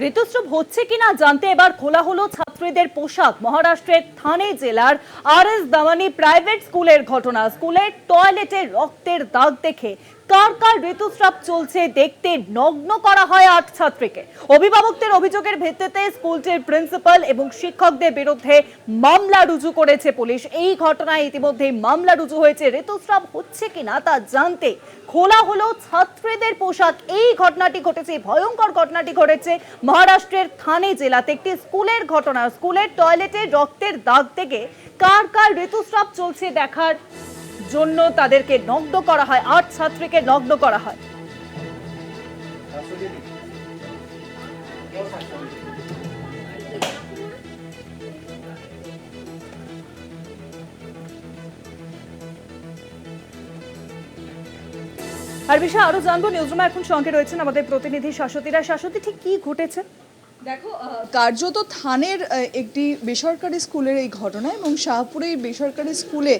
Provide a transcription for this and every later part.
ঋতুস্রাব হচ্ছে কিনা জানতে এবার খোলা হলো ছাত্রীদের পোশাক মহারাষ্ট্রের থানে জেলার আর এস দামানি প্রাইভেট স্কুলের ঘটনা। স্কুলের টয়লেটে রক্তের দাগ দেখে কার কার ঋতুস্রাব চলছে দেখতে নগ্ন করা হয় আট ছাত্রীকে। অভিভাবকদের অভিযোগের ভিত্তিতে স্কুলটির প্রিন্সিপাল এবং শিক্ষকদের বিরুদ্ধে মামলা রুজু করেছে পুলিশ। এই ঘটনায় ইতিমধ্যে মামলা রুজু হয়েছে। ঋতুস্রাব হচ্ছে কিনা তা জানতে খোলা হলো ছাত্রীদের পোশাক। এই ঘটনাটি ঘটেছে, ভয়ঙ্কর ঘটনাটি ঘটেছে মহারাষ্ট্রের থানে জেলাতে। একটি স্কুলের ঘটনা স্কুলের টয়লেটে রক্তের দাগ থেকে কার কার ঋতুস্রাব চলছে দেখার জন্য তাদেরকে নগ্ন করা হয়, আট ছাত্রীকে নগ্ন করা হয়। আর বিষয়ে আরও জানব নিউজরুমে এখন সঙ্গে রয়েছেন আমাদের প্রতিনিধি শাশ্বতীরা। শাশ্বতী, ঠিক কি ঘটেছে? দেখো কার্যত থানের একটি বেসরকারি স্কুলের এই ঘটনা এবং শাহপুরে এই বেসরকারি স্কুলে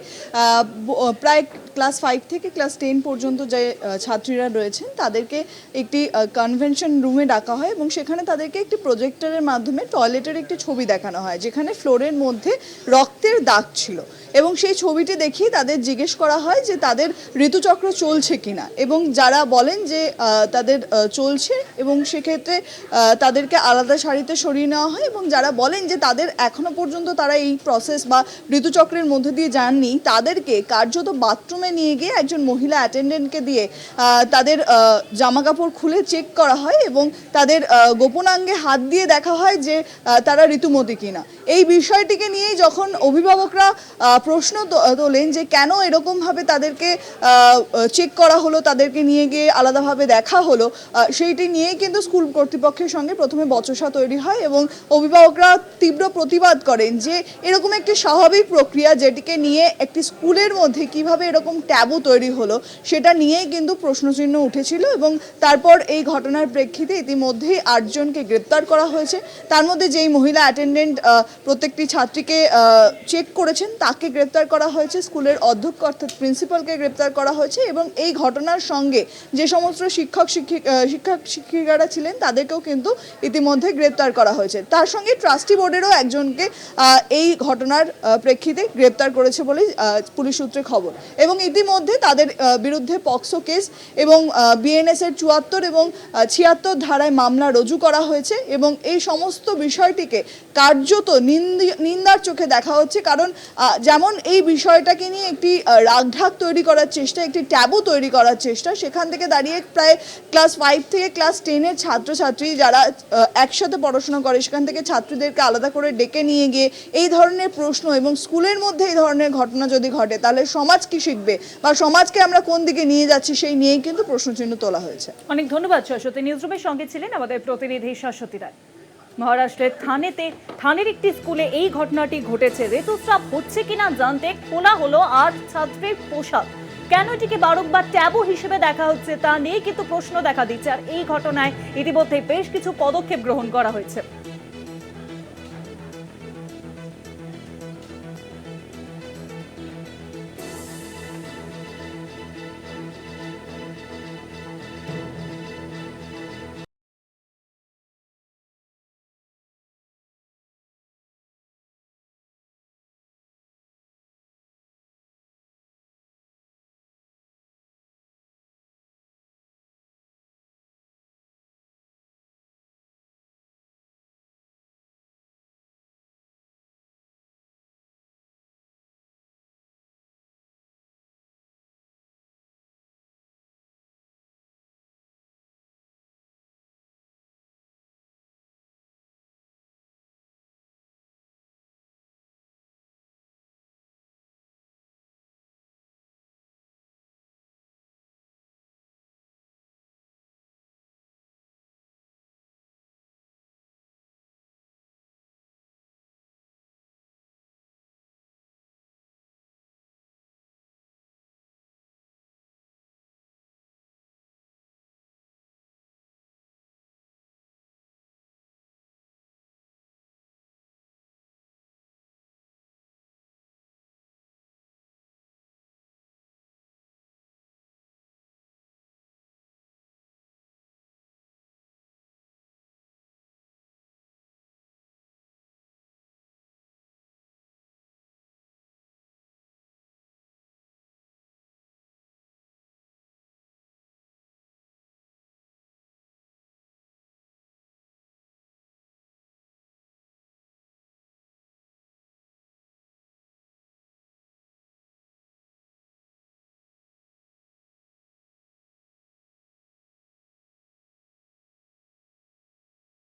প্রায় ক্লাস ফাইভ থেকে ক্লাস টেন পর্যন্ত যে ছাত্রীরা রয়েছেন, তাদেরকে একটি কনভেনশন রুমে ডাকা হয় এবং সেখানে তাদেরকে একটি প্রজেক্টরের মাধ্যমে টয়লেটের একটি ছবি দেখানো হয়, যেখানে ফ্লোরের মধ্যে রক্তের দাগ ছিল এবং সেই ছবিটি দেখিয়ে তাদের জিজ্ঞেস করা হয় যে তাদের ঋতুচক্র চলছে কিনা এবং যারা বলেন যে তাদের চলছে এবং সেক্ষেত্রে তাদেরকে আলাদা শাড়িতে সরিয়ে নেওয়া হয় এবং যারা বলেন যে তাদের এখনও পর্যন্ত তারা এই প্রসেস বা ঋতুচক্রের মধ্যে দিয়ে যাননি, তাদেরকে কার্যত বাথরুমে নিয়ে গিয়ে একজন মহিলা অ্যাটেন্ডেন্টকে দিয়ে তাদের জামা কাপড় খুলে চেক করা হয় এবং তাদের গোপনাঙ্গে হাত দিয়ে দেখা হয় যে তারা ঋতুমতি কিনা। এই বিষয়টিকে নিয়েই যখন অভিভাবকরা প্রশ্ন তোলেন যে কেন এরকমভাবে তাদেরকে চেক করা হলো, তাদেরকে নিয়ে গিয়ে আলাদাভাবে দেখা হলো সেইটি নিয়েই কিন্তু স্কুল কর্তৃপক্ষের সঙ্গে প্রথমে বচসা তৈরি হয় এবং অভিভাবকরা তীব্র প্রতিবাদ করেন যে, এরকম একটি স্বাভাবিক প্রক্রিয়া যেটিকে নিয়ে একটি স্কুলের মধ্যে কীভাবে এরকম ট্যাবু তৈরি হলো সেটা নিয়েই কিন্তু প্রশ্নচিহ্ন উঠেছিল এবং তারপর এই ঘটনার প্রেক্ষিতে ইতিমধ্যেই আটজনকে গ্রেপ্তার করা হয়েছে। তার মধ্যে যেই মহিলা অ্যাটেন্ডেন্ট প্রত্যেকটি ছাত্রীকে চেক করেছেন তাকে গ্রেপ্তার করা হয়েছে। স্কুলের অধ্যক্ষ অর্থাৎ প্রিন্সিপালকে গ্রেপ্তার করা হয়েছে এবং এই ঘটনার সঙ্গে যে সমস্ত শিক্ষক শিক্ষিক শিক্ষিকারা ছিলেন তাদেরকেও কিন্তু ইতিমধ্যে গ্রেপ্তার করা হয়েছে। তার সঙ্গে ট্রাস্টি বোর্ডেরও একজনকে এই ঘটনার প্রেক্ষিতে গ্রেপ্তার করেছে আহ, পুলিশ সূত্রে খবর। এবং ইতিমধ্যে তাদের বিরুদ্ধে পক্সো কেস এবং বিএনএস এর চুয়াত্তর এবং ছিয়াত্তর ধারায় মামলা রুজু করা হয়েছে এবং এই সমস্ত বিষয়টিকে কার্যত নিন্দি- নিন্দার চোখে দেখা হচ্ছে কারণ যেমন এই বিষয়টাকে নিয়ে একটি রাগঢাক তৈরি করার চেষ্টা, একটি ট্যাবু তৈরি করার চেষ্টা, সেখান থেকে দাঁড়িয়ে প্রায় ক্লাস ফাইভ থেকে ক্লাস টেনের ছাত্রছাত্রী যারা একসাথে পড়াশোনা করে, সেখান থেকে ছাত্রীদেরকে আলাদা করে ডেকে নিয়ে গিয়ে এই ধরনের প্রশ্ন এবং স্কুলের মধ্যে এই ধরনের ঘটনা যদি ঘটে, তাহলে সমাজ কি শিখবে? বা সমাজকে আমরা কোন দিকে নিয়ে যাচ্ছি সেই নিয়েই কিন্তু প্রশ্নচিহ্ন তোলা হয়েছে। অনেক ধন্যবাদ শাশ্বতী নিউজরুমের সঙ্গে ছিলেন আমাদের প্রতিনিধি শাশ্বতী রায়। মহারাষ্ট্রের থানেতে, থানের একটি স্কুলে এই ঘটনাটি ঘটেছে। ঋতুস্রাব হচ্ছে কিনা জানতে খোলা হলো আট ছাত্রের পোশাক। কেন এটিকে বারংবার ট্যাবু হিসেবে দেখা হচ্ছে তা নিয়ে কিন্তু প্রশ্ন দেখা দিচ্ছে। আর এই ঘটনায় ইতিমধ্যে বেশ কিছু পদক্ষেপ গ্রহণ করা হয়েছে।